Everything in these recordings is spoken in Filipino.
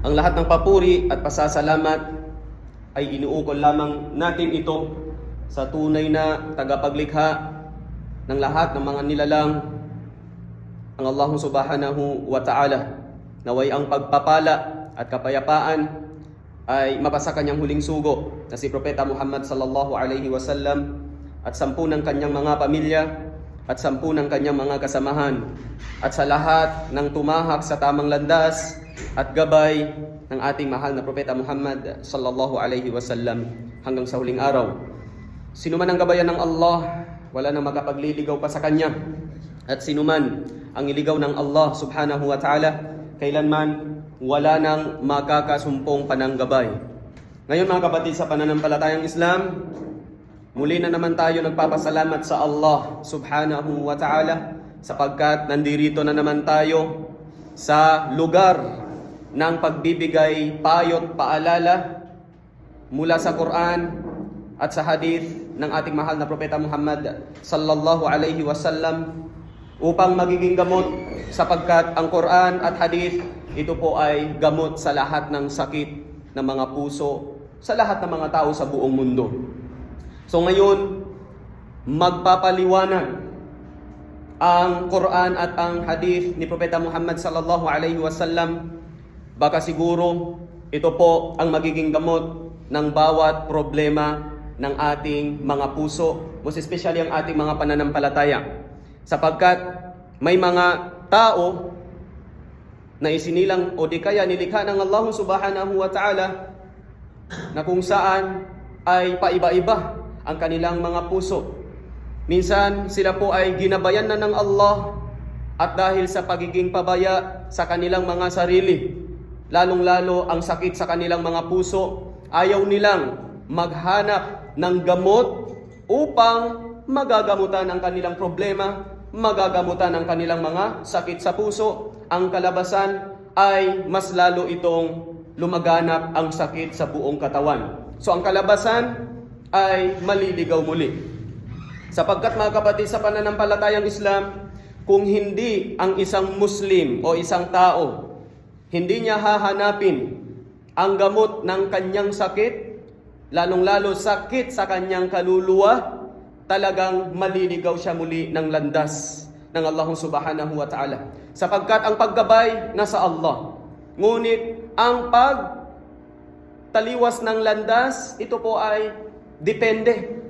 Ang lahat ng papuri at pasasalamat ay inuukol lamang natin ito sa tunay na tagapaglikha ng lahat ng mga nilalang ang Allah subhanahu wa ta'ala. Naway ang pagpapala at kapayapaan ay mapasa kanyang huling sugo na si Propeta Muhammad sallallahu alaihi wasallam at sampu ng kanyang mga pamilya at sampu ng kanyang mga kasamahan at sa lahat ng tumahak sa tamang landas at gabay ng ating mahal na Propeta Muhammad sallallahu alaihi wasallam hanggang sa huling araw. Sino man ang gabayan ng Allah, wala nang makapagliligaw pa sa kanya. At sino man ang iligaw ng Allah subhanahu wa ta'ala, kailanman wala nang makakasumpong pananggabay. Ngayon mga kapatid sa pananampalatayang Islam, muli na naman tayo nagpapasalamat sa Allah subhanahu wa ta'ala sapagkat nandirito na naman tayo sa lugar ng pagbibigay payot paalala mula sa Quran at sa hadith ng ating mahal na propeta Muhammad sallallahu alaihi wasallam upang magiging gamot sapagkat ang Quran at hadith ito po ay gamot sa lahat ng sakit ng mga puso sa lahat ng mga tao sa buong mundo. So ngayon magpapaliwanag ang Quran at ang hadith ni propeta Muhammad sallallahu alaihi wasallam baka siguro ito po ang magiging gamot ng bawat problema ng ating mga puso, most especially ang ating mga pananampalataya. Sapagkat may mga tao na isinilang o di kaya nilikha ng Allah subhanahu wa ta'ala na kung saan ay paiba-iba ang kanilang mga puso. Minsan sila po ay ginabayan na ng Allah at dahil sa pagiging pabaya sa kanilang mga sarili, lalong-lalo ang sakit sa kanilang mga puso, ayaw nilang maghanap ng gamot upang magagamutan ang kanilang problema, magagamutan ang kanilang mga sakit sa puso. Ang kalabasan ay mas lalo itong lumaganap ang sakit sa buong katawan. So ang kalabasan ay maliligaw muli. Sapagkat mga kapatid sa pananampalatayang Islam, kung hindi ang isang Muslim o isang tao, hindi niya hahanapin ang gamot ng kanyang sakit, lalong-lalo sakit sa kanyang kaluluwa, talagang maliligaw siya muli ng landas ng Allah subhanahu wa ta'ala. Sapagkat ang paggabay nasa Allah. Ngunit ang pagtaliwas ng landas, ito po ay depende.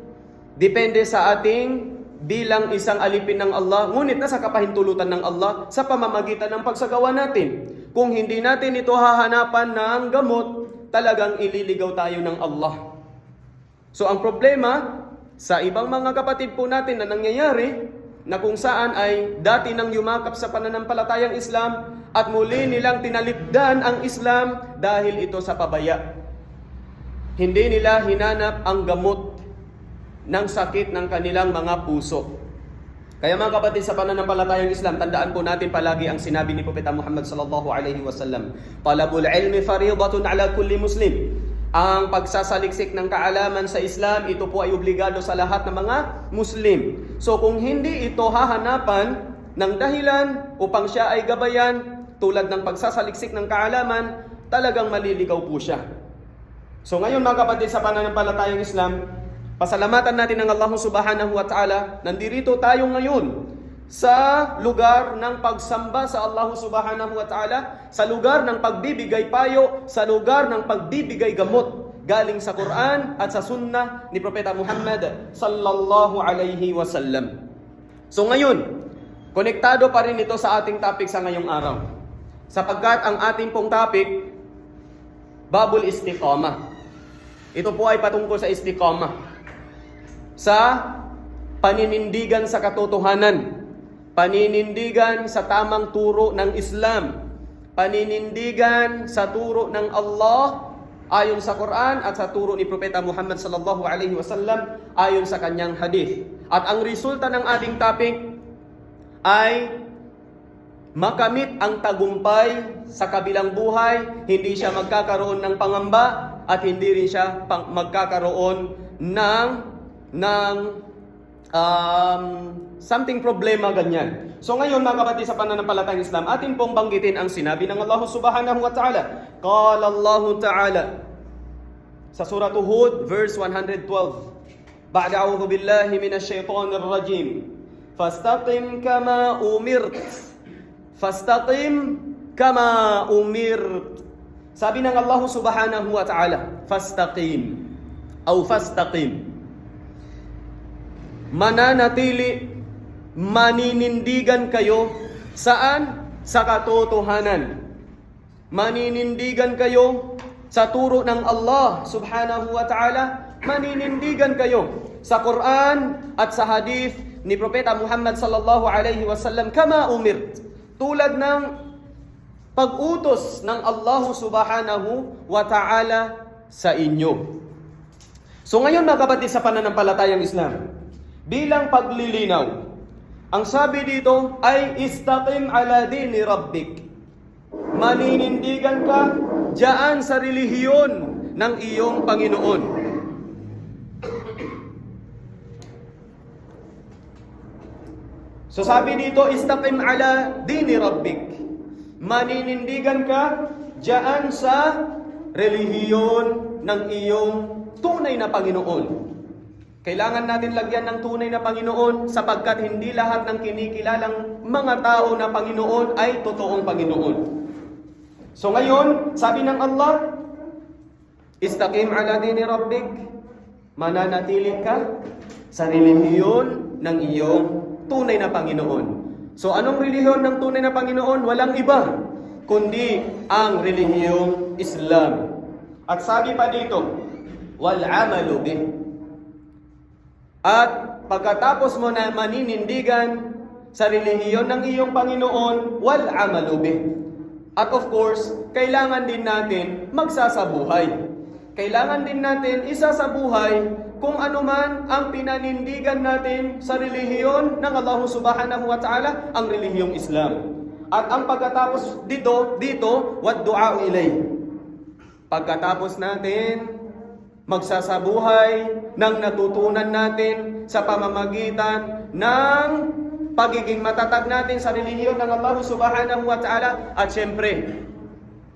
Depende sa ating bilang isang alipin ng Allah, ngunit nasa kapahintulutan ng Allah sa pamamagitan ng pagsagawa natin. Kung hindi natin ito hahanapan ng gamot, talagang ililigaw tayo ng Allah. So ang problema sa ibang mga kapatid po natin na nangyayari na kung saan ay dati nang yumakap sa pananampalatayang Islam at muli nilang tinalipdan ang Islam dahil ito sa pabaya. Hindi nila hinanap ang gamot ng sakit ng kanilang mga puso. Kaya mga kapatid sa pananampalatayang Islam, tandaan po natin palagi ang sinabi ni Propeta Muhammad sallallahu alaihi wasallam, "Talabul ilmi fariidatun ala kulli muslim." Ang pagsasaliksik ng kaalaman sa Islam, ito po ay obligado sa lahat ng mga Muslim. So kung hindi ito hahanapan ng dahilan upang siya ay gabayan, tulad ng pagsasaliksik ng kaalaman, talagang maliligaw po siya. So ngayon mga kapatid sa pananampalatayang Islam, pasalamatan natin ng Allah subhanahu wa ta'ala, nandirito tayo ngayon sa lugar ng pagsamba sa Allah subhanahu wa ta'ala, sa lugar ng pagbibigay payo, sa lugar ng pagbibigay gamot galing sa Quran at sa sunnah ni Propeta Muhammad sallallahu alaihi wasallam. So ngayon, konektado pa rin ito sa ating topic sa ngayong araw. Sapagkat ang ating pong topic, Babul Istiqamah. Ito po ay patungkol sa istiqamah. Sa paninindigan sa katotohanan, paninindigan sa tamang turo ng Islam, paninindigan sa turo ng Allah ayon sa Quran at sa turo ni Propeta Muhammad sallallahu alaihi wasallam ayon sa kanyang hadith. At ang resulta ng ating topic ay makamit ang tagumpay sa kabilang buhay, hindi siya magkakaroon ng pangamba at hindi rin siya pang- magkakaroon ng ng um, something problema ganyan. So ngayon mga kapatid sa pananampalatayang Islam, atin pong banggitin ang sinabi ng Allah Subhanahu wa Ta'ala. Qala Allah Ta'ala sa surah Hud verse 112. Ba'da a'udhu billahi minash shaitanir rajim. Fastaqim kama umirt Fastaqim kama umirt. Sabi ng Allah subhanahu wa ta'ala, fastaqim au fastaqim. Mananatili, maninindigan kayo saan? Sa katotohanan. Maninindigan kayo sa turo ng Allah subhanahu wa ta'ala, maninindigan kayo sa Quran at sa hadith ni Propeta Muhammad sallallahu alaihi wasallam kama umirt tulad ng pag-utos ng Allah subhanahu wa ta'ala sa inyo. So ngayon mga kapatid sa pananampalatayang Islam, bilang paglilinaw. Ang sabi dito ay istaqim ala dini rabbik. Maninindigan ka diyan sa relihiyon ng iyong Panginoon. So sabi dito, istaqim ala dini rabbik. Maninindigan ka diyan sa relihiyon ng iyong tunay na Panginoon. Kailangan natin lagyan ng tunay na Panginoon sapagkat hindi lahat ng kinikilalang mga tao na Panginoon ay totoong Panginoon. So ngayon, sabi ng Allah, Istaqim ala dini rabbik, mananatili ka sa relihiyon ng iyong tunay na Panginoon. So anong relihiyon ng tunay na Panginoon? Walang iba, kundi ang relihiyong Islam. At sabi pa dito, wal amalu bih at pagkatapos mo na maninindigan sa relihiyon ng iyong Panginoon, wal amalu bih. At of course, kailangan din natin magsasabuhay. Kailangan din natin isasabuhay kung ano man ang pinanindigan natin sa relihiyon ng Allah Subhanahu wa Ta'ala, ang relihiyong Islam. At ang pagkatapos dito, dito, what du'a ilay. Pagkatapos natin magsasabuhay ng natutunan natin sa pamamagitan ng pagiging matatag natin sa relihiyon ng Allah Subhanahu wa Ta'ala at syempre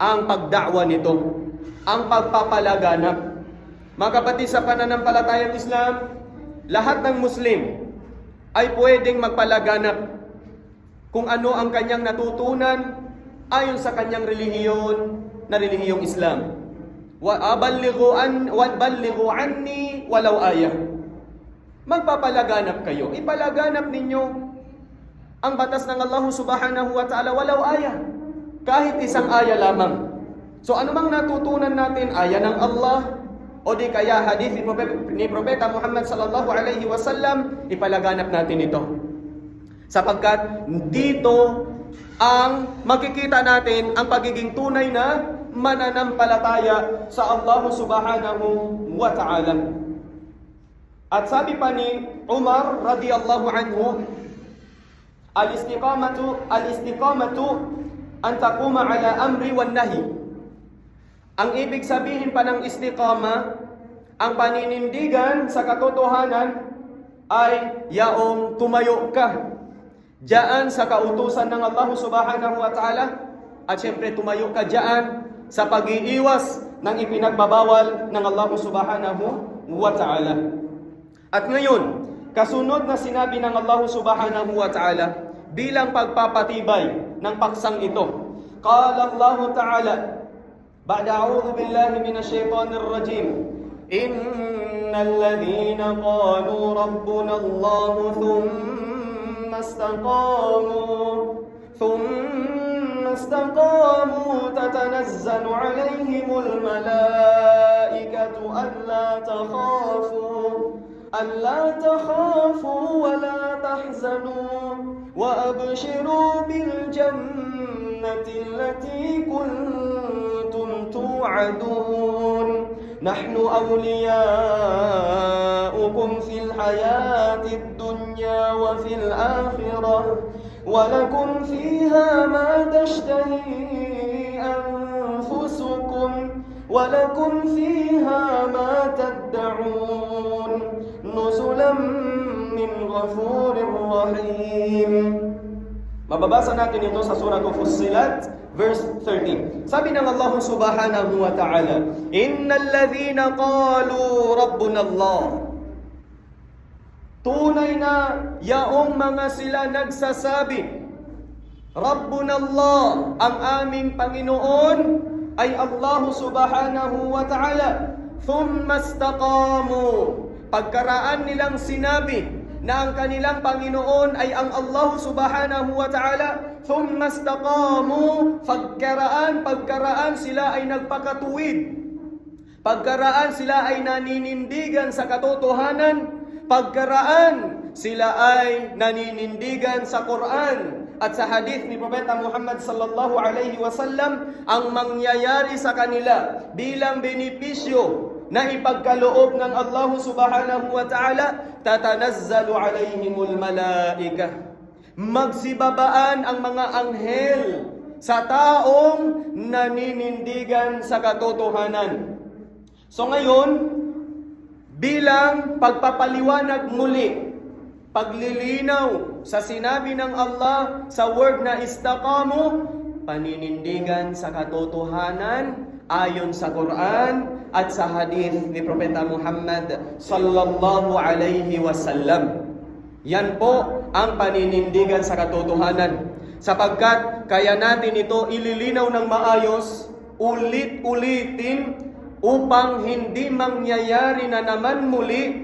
ang pagdakwa nito, ang pagpapalaganap. Mga kapatid sa pananampalatayang Islam, lahat ng Muslim ay pwedeng magpalaganap kung ano ang kanyang natutunan ayon sa kanyang relihiyon na relihiyong Islam wa aballighu an wa ballighu anni walau ayah. Magpapalaganap kayo. Ipalaganap ninyo ang batas ng Allah Subhanahu wa Ta'ala walau ayah. Kahit isang aya lamang. So ano mang natutunan natin aya ng Allah o di kaya hadith ni Propeta Muhammad sallallahu alaihi wasallam, ipalaganap natin ito. Sapagkat dito ang makikita natin ang pagiging tunay na mananampalataya sa Allah subhanahu wa ta'ala. At sabi pa ni Umar radiyallahu anhu, al-istiqamatu al-istiqamatu an taquma ala amri wan nahi. Ang ibig sabihin pa ng istiqama, ang paninindigan sa katotohanan ay yaong tumayo ka diyan sa kautusan ng Allah subhanahu wa ta'ala at syempre tumayo ka diyan sa pag-iiwas ng ipinagbabawal ng Allah subhanahu wa ta'ala. At ngayon, kasunod na sinabi ng Allah subhanahu wa ta'ala bilang pagpapatibay ng paksang ito. Qala Allah ta'ala, بعد أعوذ بالله من الشيطان الرجيم. إن الذين قالوا ربنا الله ثم استقاموا ثم استقاموا تتنزل عليهم الملائكة ألا تخافوا ألا تخافوا ولا تحزنوا وأبشروا بالجنة التي كنتم توعدون. نحن أولياؤكم في الحياة الدنيا وفي الآخرة ولكم فيها ما تشتهي أنفسكم ولكم فيها ما تدعون. نزلا من غفور رحيم. Mababasa natin ito sa surah Fussilat, verse 13. Sabi ng Allah subhanahu wa ta'ala, Innal ladhina qalu Rabbuna Allah. Tunay na yaong mga sila nagsasabi, Rabbuna Allah, ang aming Panginoon ay Allah subhanahu wa ta'ala. Thumma istaqamu. Pagkaraan nilang sinabi na ang kanilang Panginoon ay ang Allah subhanahu wa ta'ala. Thumma istaqamu. Pagkaraan, pagkaraan sila ay nagpakatuwid. Pagkaraan sila ay naninindigan sa katotohanan. Pagkaraan sila ay naninindigan sa Quran at sa hadith ni Propeta Muhammad sallallahu alaihi wasallam ang mangyayari sa kanila bilang benepisyo na ipagkaloob ng Allah subhanahu wa ta'ala tatanazzalu alaihimul malaika. Magsibabaan ang mga anghel sa taong naninindigan sa katotohanan. So ngayon bilang pagpapaliwanag muli, paglilinaw sa sinabi ng Allah sa word na istaqamu, paninindigan sa katotohanan ayon sa Quran at sa hadith ni Propeta Muhammad sallallahu alaihi wasallam. Yan po ang paninindigan sa katotohanan. Sapagkat kaya natin ito ililinaw ng maayos, ulit-ulitin upang hindi mangyayari na naman muli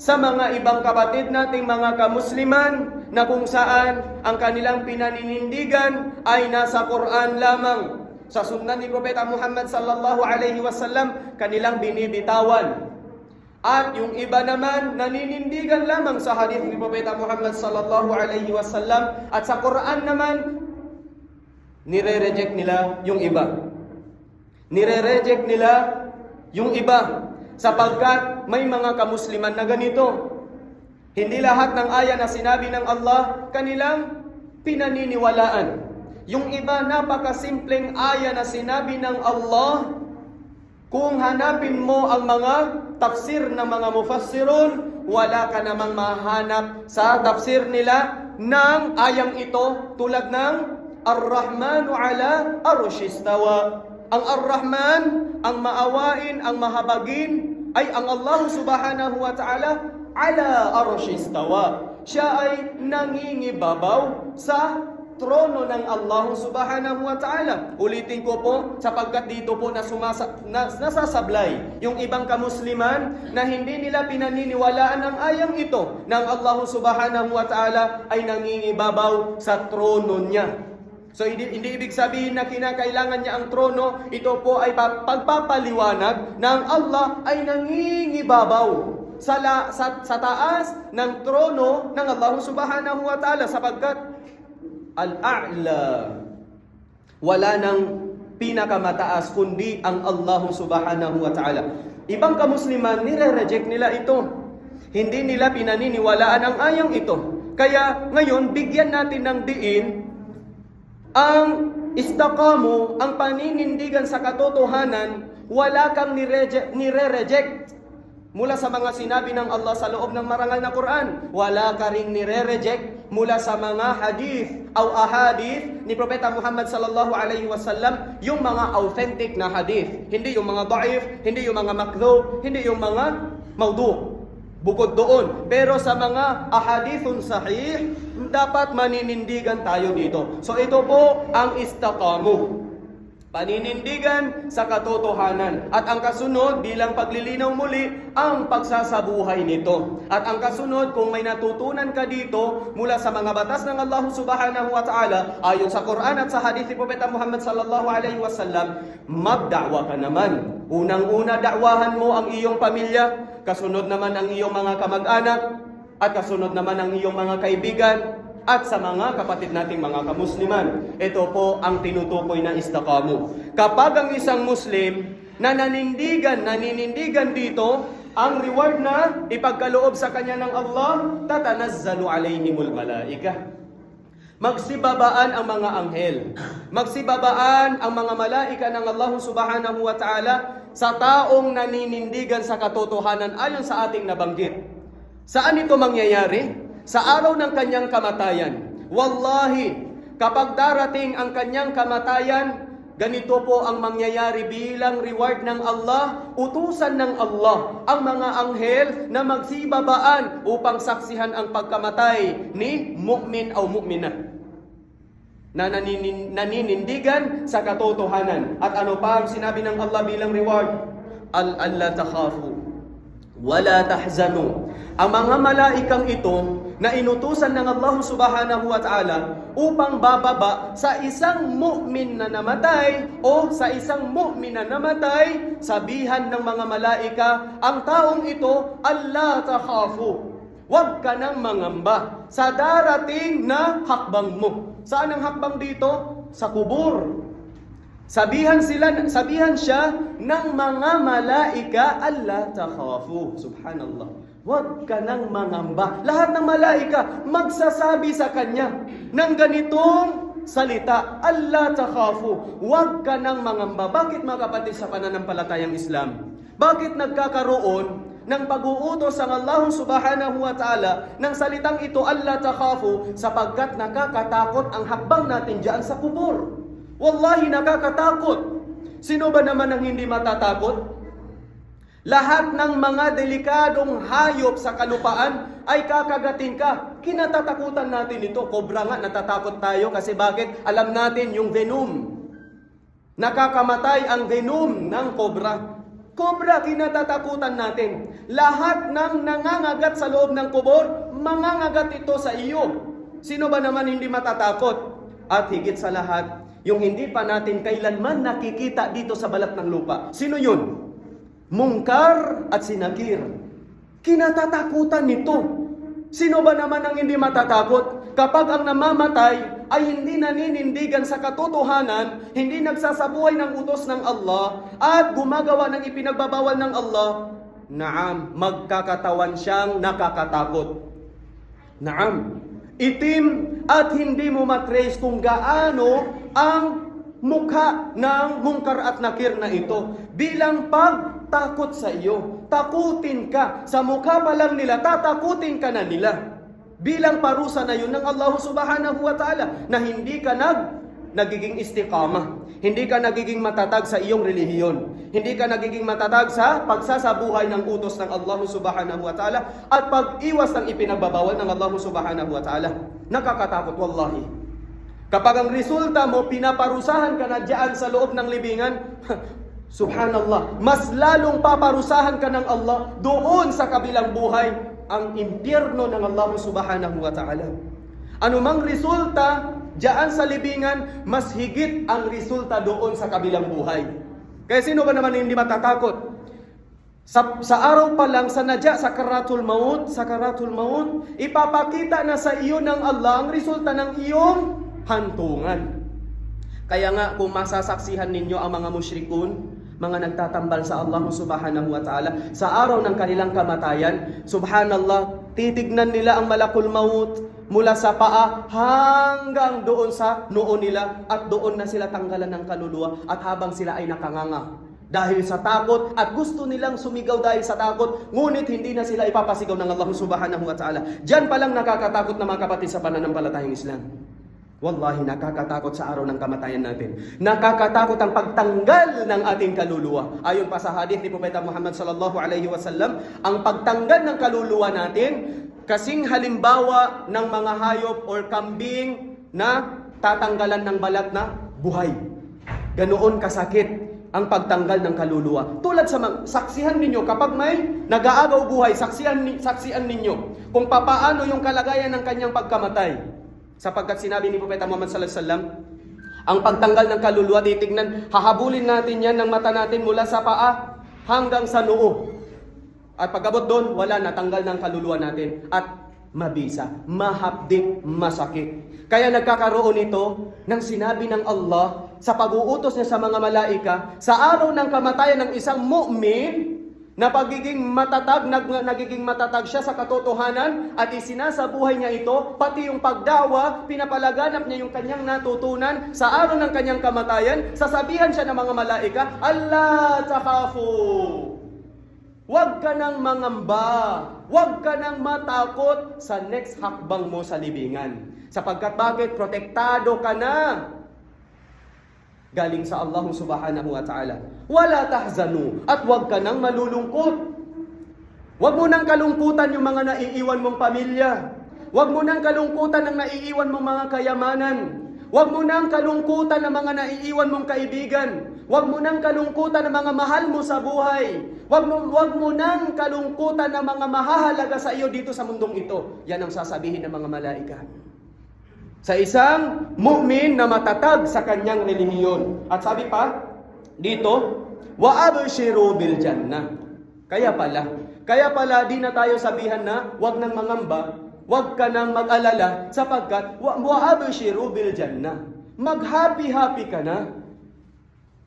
sa mga ibang kapatid nating mga kamusliman na kung saan ang kanilang pinaninindigan ay nasa Quran lamang. Sa sunna ni Propeta Muhammad sallallahu alaihi wasallam kanilang binibitawan. At yung iba naman naninindigan lamang sa hadith ni Propeta Muhammad sallallahu alaihi wasallam at sa Quran naman nire-reject nila yung iba. Nire-reject nila yung iba, sapagkat may mga kamusliman na ganito. Hindi lahat ng aya na sinabi ng Allah kanilang pinaniniwalaan. Yung iba napakasimpleng aya na sinabi ng Allah, kung hanapin mo ang mga tafsir ng mga mufassirun, wala ka namang mahanap sa tafsir nila ng ayang ito tulad ng Ar-Rahmanu ala arshistawa. Ang Ar-Rahman, ang maawain, ang mahabagin, ay ang Allah subhanahu wa ta'ala ala arshistawa. Siya ay nangingibabaw sa trono ng Allah subhanahu wa ta'ala. Ulitin ko po, sapagkat dito po na sumasa, na, nasasablay yung ibang kamusliman na hindi nila pinaniniwalaan ang ayang ito ng Allah subhanahu wa ta'ala ay nangingibabaw sa trono niya. So hindi, hindi ibig sabihin na kinakailangan niya ang trono, ito po ay pa- pagpapaliwanag ng Allah ay nangingibabaw sa, la, sa, sa taas ng trono ng Allah subhanahu wa ta'ala sapagkat al-a'la wala nang pinakamataas kundi ang Allah subhanahu wa ta'ala. Ibang kamusliman, nire-reject nila ito. Hindi nila pinaniniwalaan ang ayang ito. Kaya ngayon, bigyan natin ng diin ang istakamu, ang paninindigan sa katotohanan, wala kang nire-reject, mula sa mga sinabi ng Allah sa loob ng marangal na Quran. Wala ka ring nire-reject mula sa mga hadith o ahadith ni Propeta Muhammad sallallahu alaihi wasallam, yung mga authentic na hadith. Hindi yung mga da'if, hindi yung mga makdhub, hindi yung mga maudu. Bukod doon. Pero sa mga ahadithun sahih, dapat maninindigan tayo dito. So ito po ang istaqamu. Paninindigan sa katotohanan. At ang kasunod, bilang paglilinaw muli, ang pagsasabuhay nito. At ang kasunod, kung may natutunan ka dito mula sa mga batas ng Allah subhanahu wa ta'ala, ayon sa Quran at sa hadith ni Propeta Muhammad sallallahu alaihi wasallam, magda'wa ka naman. Unang-una, dakwahan mo ang iyong pamilya, kasunod naman ang iyong mga kamag-anak, at kasunod naman ang iyong mga kaibigan, at sa mga kapatid nating mga kamusliman. Ito po ang tinutukoy na istakamu. Kapag ang isang Muslim na nanindigan, naninindigan dito, ang reward na ipagkaloob sa kanya ng Allah, tatanazzalu alaihimul malaika. Magsibabaan ang mga anghel. Magsibabaan ang mga malaika ng Allah subhanahu wa ta'ala sa taong naninindigan sa katotohanan ayon sa ating nabanggit. Saan ito mangyayari? Sa araw ng kanyang kamatayan. Wallahi, kapag darating ang kanyang kamatayan, ganito po ang mangyayari bilang reward ng Allah, utusan ng Allah ang mga anghel na magsibabaan upang saksihan ang pagkamatay ni mu'min o mu'minah na naninin, naninindigan sa katotohanan. At ano pa ang sinabi ng Allah bilang reward? Al-alla takhafu wala tahzanu. Ang mga malaikang ito na inutusan ng Allah subhanahu wa ta'ala upang bababa sa isang mu'min na namatay o sa isang mu'min na namatay, sabihan ng mga malaika, ang taong ito, Allah takhafu. Huwag ka nang mangamba sa darating na hakbang mo. Saan ang hakbang dito? Sa kubur. Sabihan sila, sabihan siya ng mga malaika, Allah takhafu. Subhanallah. Huwag ka nang mangamba. Lahat ng malaika magsasabi sa kanya ng ganitong salita, Allah takhafu. Huwag ka nang mangamba. Bakit mga kapatid sa pananampalatayang Islam? Bakit nagkakaroon ng pag-uutos ang Allah subhanahu wa ta'ala ng salitang ito, Allah takhafu, sapagkat nakakatakot ang hakbang natin dyan sa kubur. Wallahi nakakatakot. Sino ba naman ang hindi matatakot? Lahat ng mga delikadong hayop sa kalupaan ay kakagatin ka. Kinatatakutan natin ito. Kobra nga, natatakot tayo kasi bakit? Alam natin yung venom. Nakakamatay ang venom ng kobra. Kobra, kinatatakutan natin. Lahat ng nangangagat sa loob ng kubor, mangangagat ito sa iyo. Sino ba naman hindi matatakot? At higit sa lahat, yung hindi pa natin kailanman nakikita dito sa balat ng lupa. Sino yun? Mungkar at sinakir. Kinatatakutan nito. Sino ba naman ang hindi matatakot? Kapag ang namamatay ay hindi naninindigan sa katotohanan, hindi nagsasabuhay ng utos ng Allah, at gumagawa ng ipinagbabawal ng Allah, naam, magkakatawan siyang nakakatakot. Naam, itim at hindi mo matrace kung gaano ang mukha ng mungkar at nakir na ito bilang pagtakot sa iyo. Takutin ka. Sa mukha pa lang nila, tatakutin ka na nila. Bilang parusa na yun ng Allah subhanahu wa ta'ala na hindi ka nag nagiging istiqama. Hindi ka nagiging matatag sa iyong relihiyon. Hindi ka nagiging matatag sa pagsasabuhay ng utos ng Allah subhanahu wa ta'ala at pag-iwas ng ipinagbabawal ng Allah subhanahu wa ta'ala. Nakakatakot wallahi. Kapag ang resulta mo, pinaparusahan ka na dyan sa loob ng libingan, subhanallah, mas lalong paparusahan ka ng Allah doon sa kabilang buhay, ang impyerno ng Allah subhanahu wa ta'ala. Anumang resulta dyan sa libingan, mas higit ang resulta doon sa kabilang buhay. Kaya sino ba naman hindi matatakot? Sa, sa araw pa lang, sa nadya, sa karatul maut, sa karatul maut, ipapakita na sa iyo ng Allah ang resulta ng iyong hantungan. Kaya nga, kung masasaksihan ninyo ang mga musyrikun, mga nagtatambal sa Allah subhanahu wa ta'ala, sa araw ng kanilang kamatayan, subhanallah, titignan nila ang malakul maut mula sa paa hanggang doon sa noo nila at doon na sila tanggalan ng kaluluwa at habang sila ay nakanganga. Dahil sa takot at gusto nilang sumigaw dahil sa takot, ngunit hindi na sila ipapasigaw ng Allah subhanahu wa ta'ala. Diyan pa lang nakakatakot na mga kapatid sa pananampalatayang Islam. Wallahi, nakakatakot sa araw ng kamatayan natin. Nakakatakot ang pagtanggal ng ating kaluluwa. Ayon pa sa hadith ni Propeta Muhammad sallallahu alaihi wasallam, ang pagtanggal ng kaluluwa natin kasing halimbawa ng mga hayop or kambing na tatanggalan ng balat na buhay. Ganoon kasakit ang pagtanggal ng kaluluwa. Tulad sa mga, saksihan ninyo kapag may nag-aagaw buhay, saksihan, saksihan ninyo kung papaano yung kalagayan ng kanyang pagkamatay. Sapagkat sinabi ni Propeta Muhammad sallallahu alaihi wasallam, ang pagtanggal ng kaluluwa titignan, hahabulin natin yan ng mata natin mula sa paa hanggang sa noo. At pagabot doon, wala natanggal ng kaluluwa natin at mabisa, mahapdik, masakit. Kaya nagkakaroon ito ng sinabi ng Allah sa pag-uutos niya sa mga malaika sa araw ng kamatayan ng isang mu'min na pagiging matatag, nag, nagiging matatag siya sa katotohanan at isinasabuhay niya ito, pati yung pagdawa, pinapalaganap niya yung kanyang natutunan sa araw ng kanyang kamatayan, sasabihan siya ng mga malaika, Allah takhafu. Huwag ka nang mangamba. Huwag ka nang matakot sa next hakbang mo sa libingan. Sapagkat bakit? Protektado ka na. Galing sa Allah subhanahu wa ta'ala. Wala tahzanu. At huwag ka nang malulungkot. Huwag mo nang kalungkutan yung mga naiiwan mong pamilya. Huwag mo nang kalungkutan ang naiiwan mong mga kayamanan. Huwag mo nang kalungkutan ang mga naiiwan mong kaibigan. Huwag mo nang kalungkutan ang mga mahal mo sa buhay. Huwag mo, huwag mo nang kalungkutan ang mga mahahalaga sa iyo dito sa mundong ito. Yan ang sasabihin ng mga malaika. Sa isang mu'min na matatag sa kanyang relihiyon. At sabi pa, dito, wa abshiru bil jannah. Kaya pala, kaya pala di na tayo sabihan na wag nang mangamba, wag ka nang mag-alala sapagkat wa abshiru bil jannah. Mag-happy-happy ka na.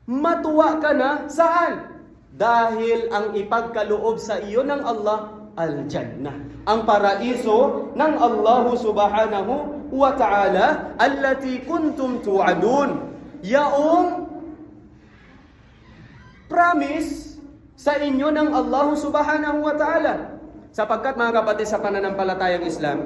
Matuwa ka na saan? Dahil ang ipagkaloob sa iyo ng Allah al-jannah. Ang paraiso ng Allah subhanahu wa ta'ala allati kuntum tu'adun. Yaong promise sa inyo ng Allah subhanahu wa ta'ala. Sapagkat mga kapatid sa pananampalatayang Islam,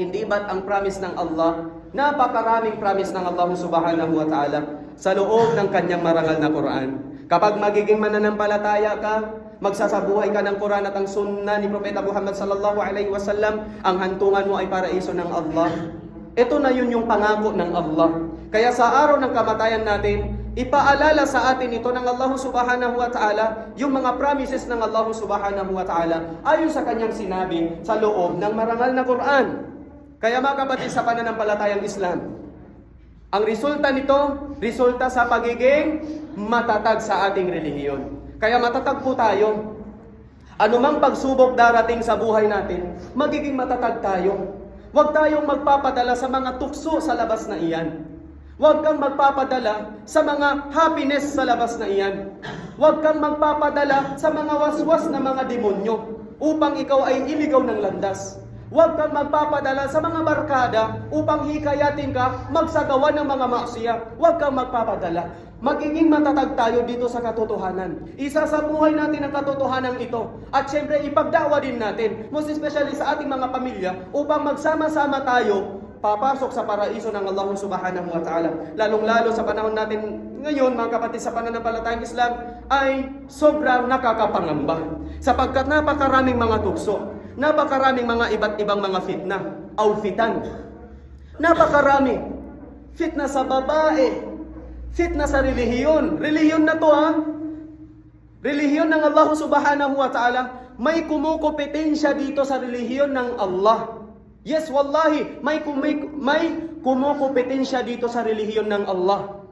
hindi ba't ang promise ng Allah, napakaraming promise ng Allah subhanahu wa ta'ala sa loob ng kanyang marangal na Quran. Kapag magiging mananampalataya ka, magsasabuhay ka ng Quran at ang sunna ni Propeta Muhammad sallallahu alaihi wasallam, ang hantungan mo ay paraiso ng Allah. Ito na yun yung pangako ng Allah. Kaya sa araw ng kamatayan natin, ipaalala sa atin ito ng Allah subhanahu wa ta'ala, yung mga promises ng Allah subhanahu wa ta'ala, ayon sa kanyang sinabi sa loob ng marangal na Quran. Kaya mga kapatid sa pananampalatayang Islam, ang resulta nito, resulta sa pagiging matatag sa ating relihiyon. Kaya matatag po tayo. Anumang pagsubok darating sa buhay natin, magiging matatag tayo. Huwag tayong magpapadala sa mga tukso sa labas na iyan. Huwag kang magpapadala sa mga happiness sa labas na iyan. Huwag kang magpapadala sa mga waswas na mga demonyo upang ikaw ay iligaw ng landas. Huwag kang magpapadala sa mga barkada upang hikayatin ka magsagawa ng mga maksiya. Huwag kang magpapadala. Magiging matatag tayo dito sa katotohanan. Isa sa buhay natin ang katotohanan ito. At syempre, ipagdawa din natin, most especially sa ating mga pamilya, upang magsama-sama tayo papasok sa paraiso ng Allah subhanahu wa ta'ala. Lalong-lalo sa panahon natin ngayon, mga kapatid sa pananampalatayang Islam, ay sobrang nakakapangamba. Sapagkat napakaraming mga tukso, napakaraming mga iba't ibang mga fitna, outfitan. Napakarami. Fitna sa babae, fitna sa relihiyon. Relihiyon na to ha. Relihiyon ng Allah subhanahu wa ta'ala, may kumukompetensya dito sa relihiyon ng Allah. Yes, wallahi, may, may, may kumukompetensya dito sa relihiyon ng Allah.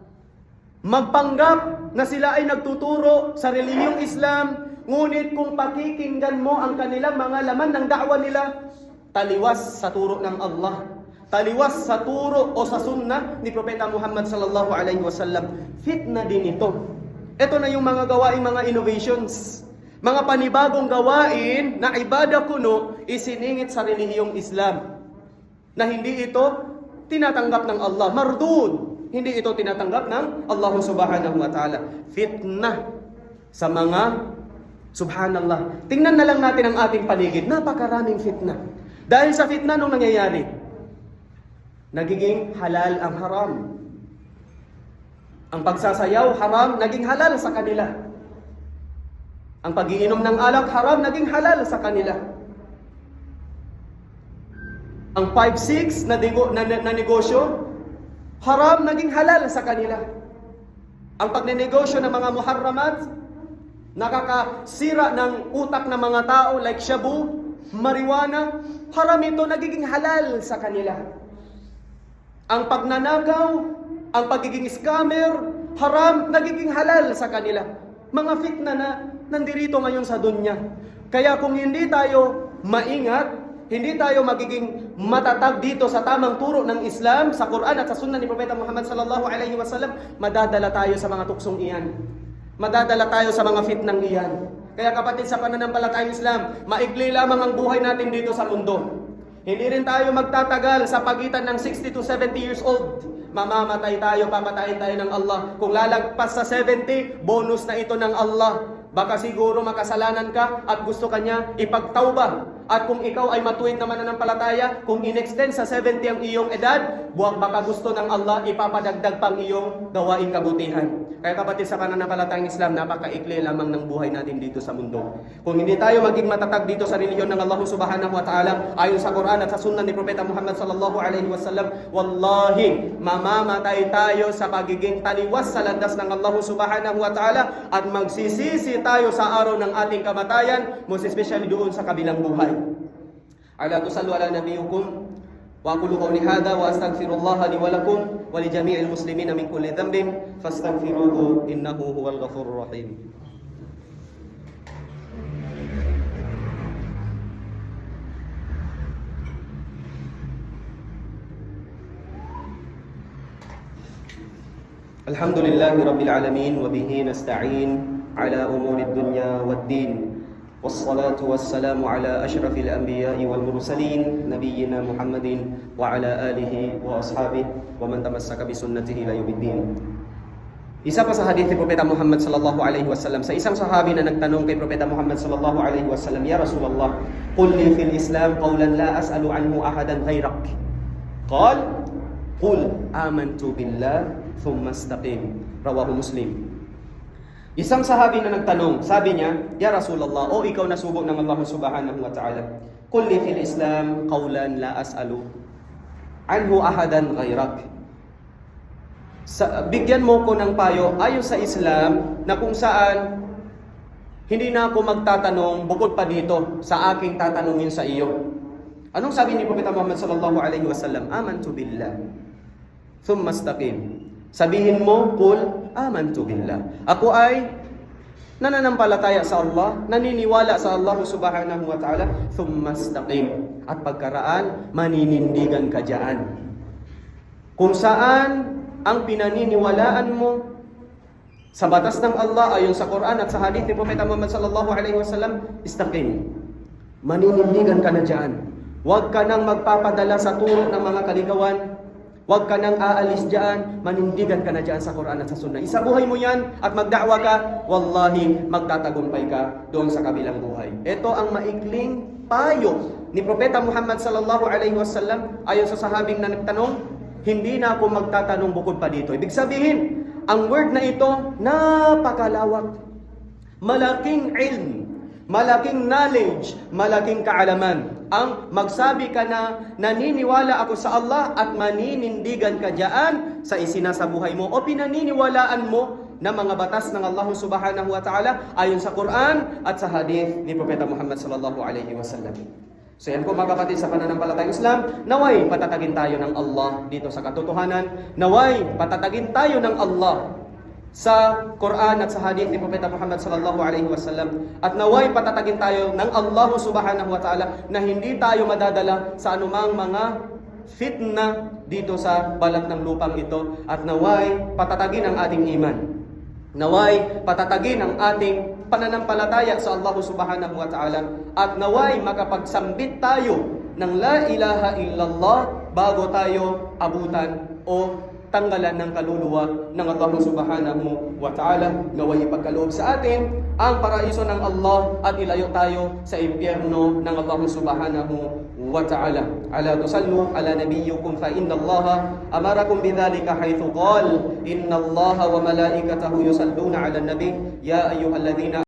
Magpanggap na sila ay nagtuturo sa relihiyong Islam, ngunit kung pakikinggan mo ang kanilang mga laman ng da'wa nila, taliwas sa turo ng Allah. Taliwas sa turo o sa sunnah ni Propeta Muhammad sallallahu alaihi wasallam. Fitna din ito. Ito na yung mga gawain, mga innovations. Mga panibagong gawain na ibada kuno isiningit sa relihiyong Islam. Na hindi ito tinatanggap ng Allah. Mardud. Hindi ito tinatanggap ng Allah subhanahu wa ta'ala. Fitna sa mga subhanallah. Tingnan na lang natin ang ating paligid. Napakaraming fitna. Dahil sa fitna nung nangyayari, nagiging halal ang haram. Ang pagsasayaw, haram, naging halal sa kanila. Ang pagiinom ng alak, haram, naging halal sa kanila. Ang 5-6 na, na, na, na negosyo, haram, naging halal sa kanila. Ang pagnenegosyo ng mga muharramat, nakakasira ng utak ng mga tao like shabu, marijuana, haram ito, nagiging halal sa kanila. Ang pagnanagaw, ang pagiging scammer, haram, nagiging halal sa kanila. Mga fitna na nandirito ngayon sa dunya. Kaya kung hindi tayo maingat, hindi tayo magiging matatag dito sa tamang turo ng Islam, sa Quran at sa Sunnah ni Propeta Muhammad sallallahu alaihi wasallam, madadala tayo sa mga tuksong iyan. Madadala tayo sa mga fitnang iyan. Kaya kapatid sa pananampalatayang Islam, maigli lamang ang buhay natin dito sa mundo. Hindi rin tayo magtatagal sa pagitan ng 60 to 70 years old. mamamatay tayo, papatayin tayo ng Allah. Kung lalagpas sa 70, bonus na ito ng Allah. Baka siguro makasalanan ka at gusto kanya ipagtauba. At kung ikaw ay matuwid na mananampalataya, kung in-extend sa 70 ang iyong edad, buwag baka gusto ng Allah ipapadagdag pang iyong gawaing kabutihan. Kaya kapatid sa pananampalatayang Islam, napakaikli lamang ng buhay natin dito sa mundo. Kung hindi tayo maging matatag dito sa reliyon ng Allah Subhanahu wa Ta'ala, ayon sa Quran at sa Sunnah ni Propeta Muhammad sallallahu alaihi wasallam, wallahi, mamamatay tayo sa pagiging taliwas sa landas ng Allah Subhanahu wa Ta'ala at magsisisi tayo sa araw ng ating kamatayan, most especially doon sa kabilang buhay. على تصلوا على نبيكم؟ وأقول قولي هذا وأستغفر الله لي ولكم ولجميع المسلمين من كل ذنب فاستغفروه إنه هو الغفور الرحيم. الحمد لله رب العالمين وبه نستعين على أمور الدنيا والدين. والصلاة والسلام على أشرف الأنبياء والمرسلين نبينا محمد وعلى آله وأصحابه ومن تمسك بسنته إلى يوم الدين Isa pa sa hadith ni Propeta Muhammad sallallahu alaihi wasallam sa isang sahabi na nagtanong kay Propeta Muhammad sallallahu alaihi wasallam, "Ya Rasulullah, qul li fil Islam qawlan la as'alu anhu ahadan ghayrak." Qal, "Qul amantu billah thumma istaqim." Rawahu Muslim. Isang sahabi na nagtanong, sabi niya, Ya Rasulullah, o ikaw na subok ng Allah subhanahu wa ta'ala, Kulli fil Islam qawlan la as'alu anhu ahadan ghayrak. Sa, bigyan mo ko ng payo ayon sa Islam na kung saan hindi na ako magtatanong bukod pa dito sa aking tatanungin sa iyo. Anong sabi ni Propeta Muhammad sallallahu alaihi wasallam? Amantu billah. Thumma istaqim. Sabihin mo, kul, amantu billah. Ako ay nananampalataya sa Allah, naniniwala sa Allah subhanahu wa ta'ala, thumma istaqim. At pagkaraan, maninindigan ka dyan. Kung saan ang pinaniniwalaan mo sa batas ng Allah ayon sa Quran at sa hadith ni Propeta Muhammad sallallahu alaihi wasallam, istaqim. Maninindigan ka na dyan. Huwag ka nang magpapadala sa turo ng mga kaligawan. Huwag ka nang aalis dyan. Manindigan ka na dyan sa Quran at sa Sunnah. Isabuhay mo yan at magdakwa ka, wallahi, magtatagumpay ka doon sa kabilang buhay. Ito ang maikling payo ni Propeta Muhammad sallallahu alaihi wasallam ayon sa sahabing na nagtanong, hindi na ako magtatanong bukod pa dito. Ibig sabihin, ang word na ito, napakalawak. Malaking ilm, malaking knowledge, malaking kaalaman. Ang magsabi ka na naniniwala ako sa Allah at maninindigan ka diyan sa isinasabuhay mo o pinaniniwalaan mo na mga batas ng Allah Subhanahu wa Ta'ala ayon sa Quran at sa hadith ni Propeta Muhammad sallallahu alaihi wasallam. So yan po mga kapatid sa pananampalatayang Islam, naway patatagin tayo ng Allah dito sa katotohanan, naway patatagin tayo ng Allah sa Quran at sa hadith ni Propeta Muhammad sallallahu alaihi wasallam. At naway patatagin tayo ng Allah subhanahu wa ta'ala na hindi tayo madadala sa anumang mga fitna dito sa balat ng lupang ito. At naway patatagin ang ating iman. Naway patatagin ang ating pananampalataya sa Allah subhanahu wa ta'ala. At naway makapagsambit tayo ng la ilaha illallah bago tayo abutan o tanggalan ng kaluluwa ng Allah subhanahu wa ta'ala. Naway ipagkaloob sa atin ang paraiso ng Allah at ilayo tayo sa impyerno ng Allah subhanahu wa ta'ala. Ala tusallu ala nabiyyukum fa inna Allah amarakum bidhalika haythu qala inna Allah wa malaikatahu yusalluna ala nabi. Ya ayyuhalladhina